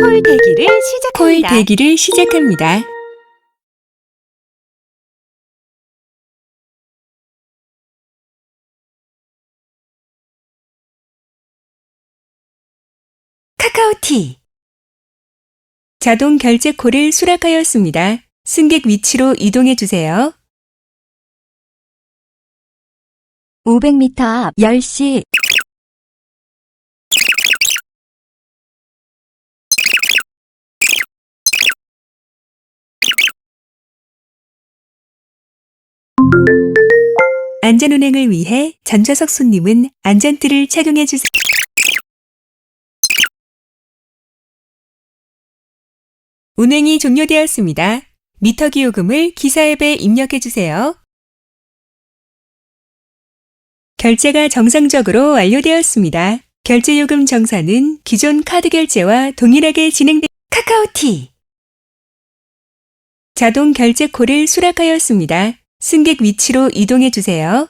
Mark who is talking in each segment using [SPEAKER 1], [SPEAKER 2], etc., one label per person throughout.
[SPEAKER 1] 콜 대기를
[SPEAKER 2] 콜
[SPEAKER 1] 시작합니다.
[SPEAKER 2] 대기를 시작합니다.
[SPEAKER 1] 카카오티.
[SPEAKER 2] 자동 결제 콜을 수락하였습니다. 승객 위치로 이동해 주세요.
[SPEAKER 1] 500m 앞 10시
[SPEAKER 2] 안전운행을 위해 전좌석 손님은 안전띠를 착용해 주세요. 운행이 종료되었습니다. 미터기 요금을 기사 앱에 입력해 주세요. 결제가 정상적으로 완료되었습니다. 결제 요금 정산은 기존 카드 결제와 동일하게 진행됩니다.
[SPEAKER 1] 카카오티.
[SPEAKER 2] 자동 결제 콜을 수락하였습니다. 승객 위치로 이동해 주세요.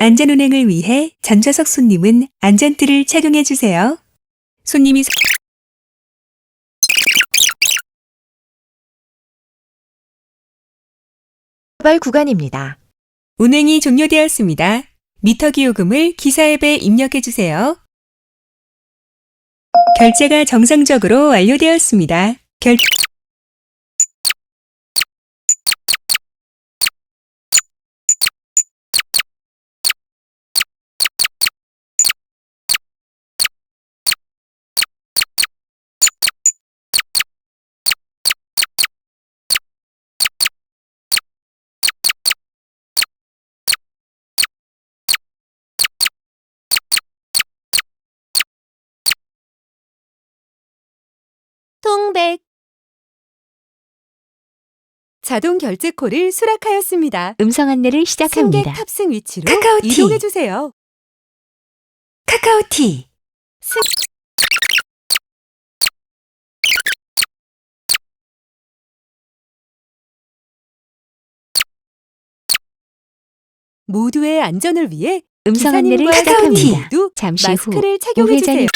[SPEAKER 2] 안전운행을 위해 전좌석 손님은 안전띠를 착용해 주세요. 손님이
[SPEAKER 1] 발 구간입니다.
[SPEAKER 2] 운행이 종료되었습니다. 미터기 요금을 기사 앱에 입력해 주세요. 결제가 정상적으로 완료되었습니다. 결
[SPEAKER 1] 통백.
[SPEAKER 2] 자동 결제 콜을 수락하였습니다.
[SPEAKER 1] 음성 안내를
[SPEAKER 2] 승객
[SPEAKER 1] 시작합니다.
[SPEAKER 2] 탑승 위치로
[SPEAKER 1] 카카오티.
[SPEAKER 2] 이동해 주세요.
[SPEAKER 1] 카카오티.
[SPEAKER 2] 모두의 안전을 위해
[SPEAKER 1] 음성 안내를
[SPEAKER 2] 기사님과
[SPEAKER 1] 시작합니다.
[SPEAKER 2] 모두
[SPEAKER 1] 잠시 후
[SPEAKER 2] 마스크를 착용해 주세요.
[SPEAKER 1] 우회전이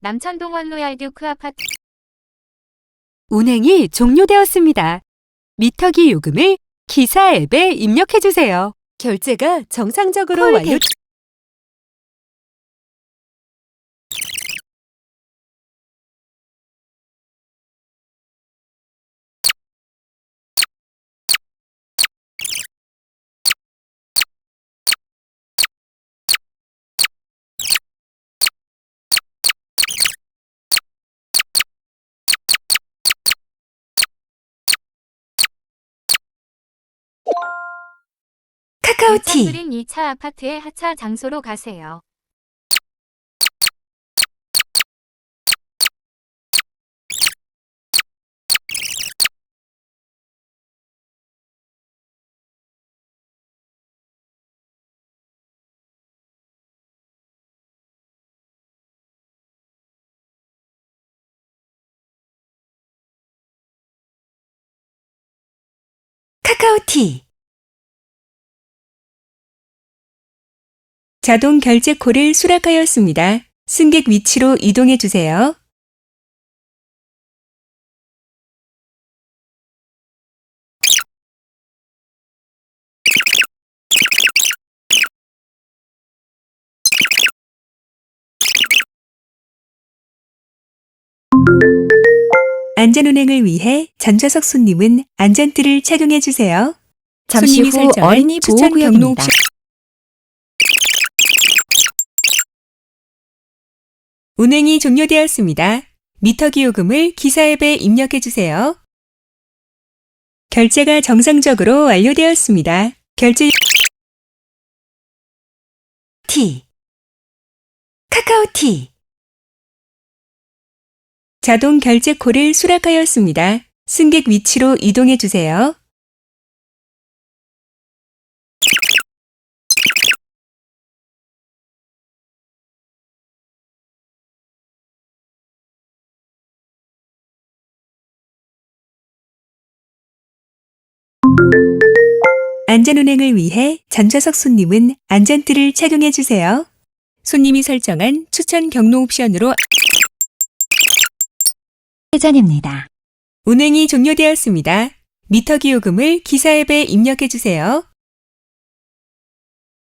[SPEAKER 3] 남천동원 로얄듀크 아파트
[SPEAKER 2] 운행이 종료되었습니다. 미터기 요금을 기사 앱에 입력해 주세요. 결제가 정상적으로
[SPEAKER 1] 콜
[SPEAKER 2] 완료.
[SPEAKER 1] 카카오티.
[SPEAKER 3] 남천그린 2차 아파트의 하차 장소로 가세요.
[SPEAKER 1] 카카오티.
[SPEAKER 2] 자동 결제 콜을 수락하였습니다. 승객 위치로 이동해 주세요. 안전운행을 위해 전좌석 손님은 안전띠를 착용해 주세요.
[SPEAKER 1] 잠시 후 어린이 보호구역입니다.
[SPEAKER 2] 옵션 운행이 종료되었습니다. 미터기 요금을 기사 앱에 입력해 주세요. 결제가 정상적으로 완료되었습니다. 결제
[SPEAKER 1] 카카오티. 카카오티.
[SPEAKER 2] 자동 결제 콜을 수락하였습니다. 승객 위치로 이동해 주세요. 안전운행을 위해 전좌석 손님은 안전띠를 착용해 주세요. 손님이 설정한 추천 경로 옵션으로
[SPEAKER 1] 회전입니다.
[SPEAKER 2] 운행이 종료되었습니다. 미터 기 요금을 기사 앱에 입력해 주세요.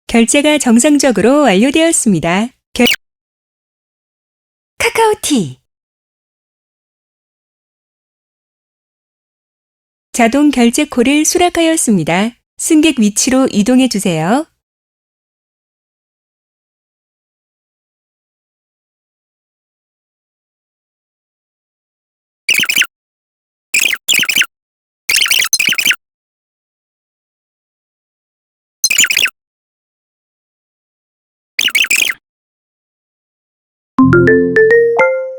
[SPEAKER 2] 결제가 정상적으로 완료되었습니다. 결...
[SPEAKER 1] 카카오티.
[SPEAKER 2] 자동 결제 콜을 수락하였습니다. 승객 위치로 이동해 주세요.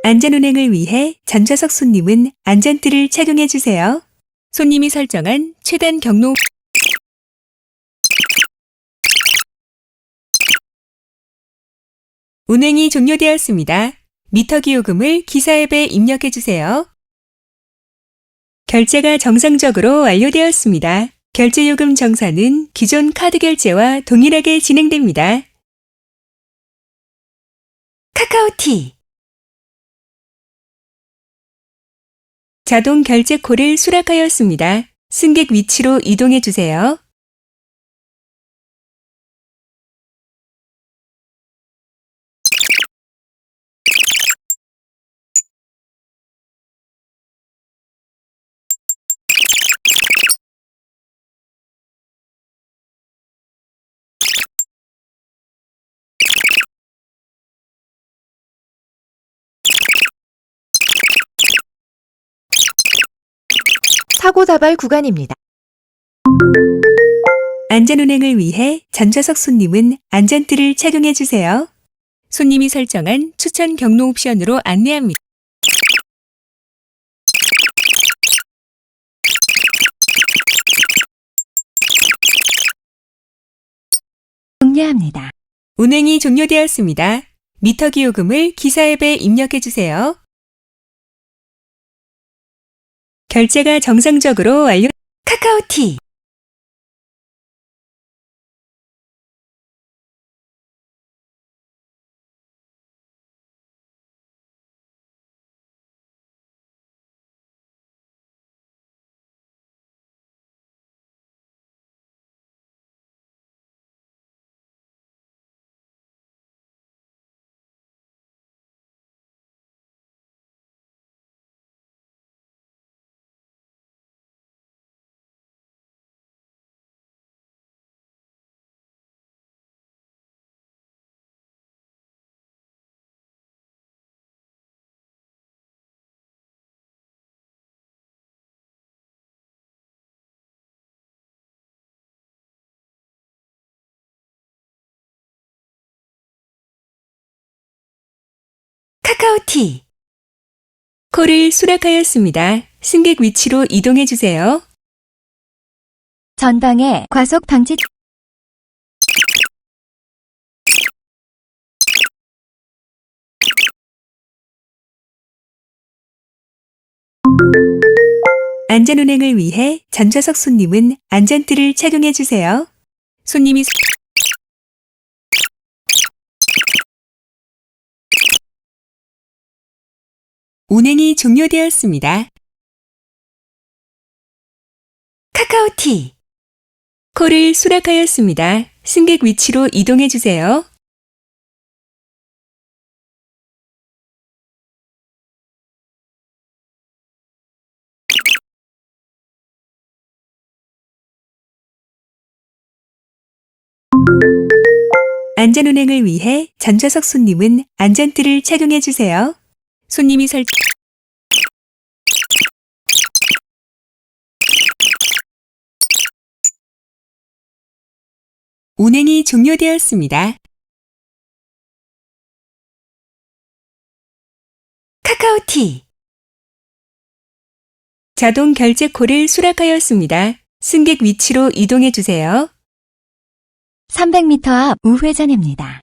[SPEAKER 2] 안전운행을 위해 전좌석 손님은 안전띠를 착용해 주세요. 손님이 설정한 최단 경로 운행이 종료되었습니다. 미터 기 요금을 기사 앱에 입력해 주세요. 결제가 정상적으로 완료되었습니다. 결제 요금 정산은 기존 카드 결제와 동일하게 진행됩니다.
[SPEAKER 1] 카카오티.
[SPEAKER 2] 자동 결제 콜을 수락하였습니다. 승객 위치로 이동해 주세요.
[SPEAKER 1] 사고 다발 구간입니다.
[SPEAKER 2] 안전운행을 위해 전좌석 손님은 안전띠를 착용해 주세요. 손님이 설정한 추천 경로 옵션으로 안내합니다.
[SPEAKER 1] 종료합니다.
[SPEAKER 2] 운행이 종료되었습니다. 미터 기요금을 기사 앱에 입력해 주세요. 결제가 정상적으로 완료.
[SPEAKER 1] 카카오티. 카카오티.
[SPEAKER 2] 콜을 수락하였습니다. 승객 위치로 이동해 주세요.
[SPEAKER 1] 전방에 과속 방지
[SPEAKER 2] 안전운행을 위해 전좌석 손님은 안전띠를 착용해 주세요. 손님이 운행이 종료되었습니다.
[SPEAKER 1] 카카오티.
[SPEAKER 2] 콜을 수락하였습니다. 승객 위치로 이동해 주세요. 안전운행을 위해 전좌석 손님은 안전띠를 착용해 주세요. 손님이 살 운행이 종료되었습니다.
[SPEAKER 1] 카카오티
[SPEAKER 2] 자동 결제콜을 수락하였습니다. 승객 위치로 이동해 주세요.
[SPEAKER 1] 300m 앞 우회전입니다.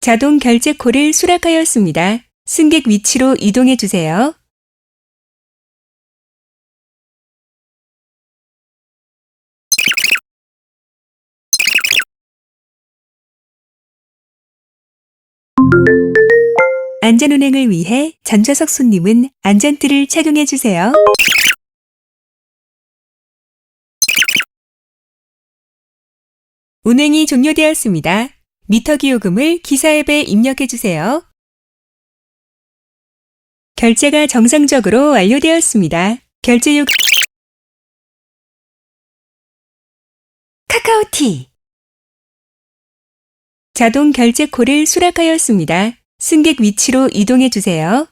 [SPEAKER 2] 자동 결제 콜을 수락하였습니다. 승객 위치로 이동해 주세요. 안전운행을 위해 전좌석 손님은 안전띠를 착용해 주세요. 운행이 종료되었습니다. 미터 기 요금을 기사 앱에 입력해 주세요. 결제가 정상적으로 완료되었습니다. 결제 요금
[SPEAKER 1] 카카오티.
[SPEAKER 2] 자동 결제 콜을 수락하였습니다. 승객 위치로 이동해 주세요.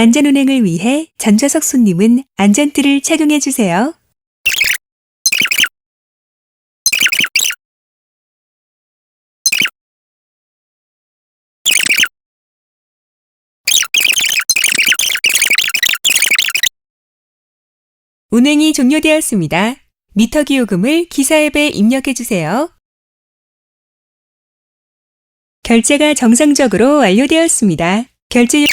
[SPEAKER 2] 안전운행을 위해 전좌석 손님은 안전띠를 착용해 주세요. 운행이 종료되었습니다. 미터 기 요금을 기사 앱에 입력해 주세요. 결제가 정상적으로 완료되었습니다. 결제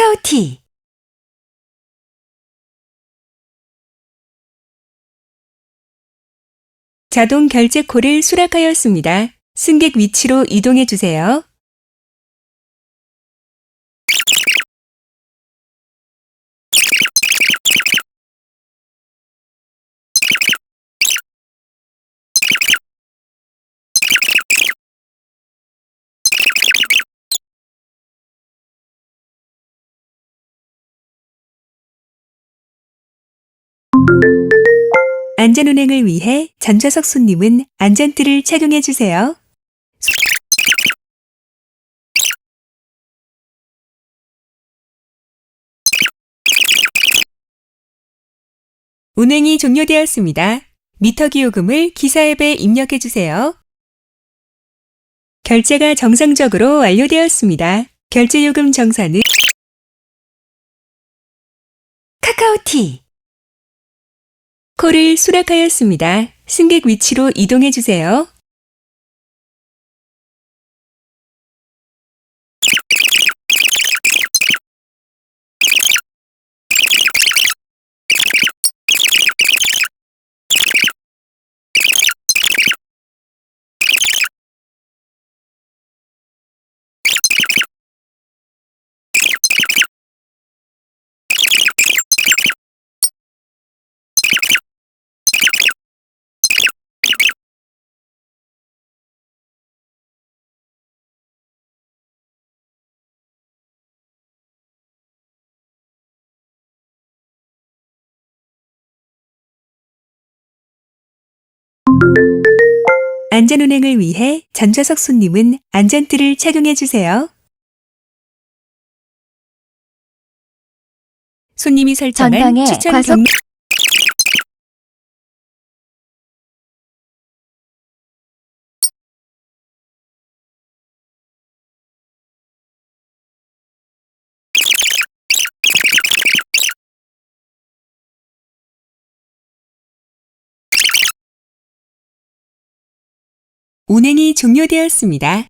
[SPEAKER 1] 카카오티.
[SPEAKER 2] 자동 결제 콜을 수락하였습니다. 승객 위치로 이동해 주세요. 안전운행을 위해 전좌석 손님은 안전띠를 착용해 주세요. 운행이 종료되었습니다. 미터 기 요금을 기사 앱에 입력해 주세요. 결제가 정상적으로 완료되었습니다. 결제 요금 정산은
[SPEAKER 1] 카카오티.
[SPEAKER 2] 콜을 수락하였습니다. 승객 위치로 이동해 주세요. 안전운행을 위해 전좌석 손님은 안전띠를 착용해 주세요. 손님이 설정한
[SPEAKER 1] 전방에
[SPEAKER 2] 추천
[SPEAKER 1] 과속
[SPEAKER 2] 경... 운행이 종료되었습니다.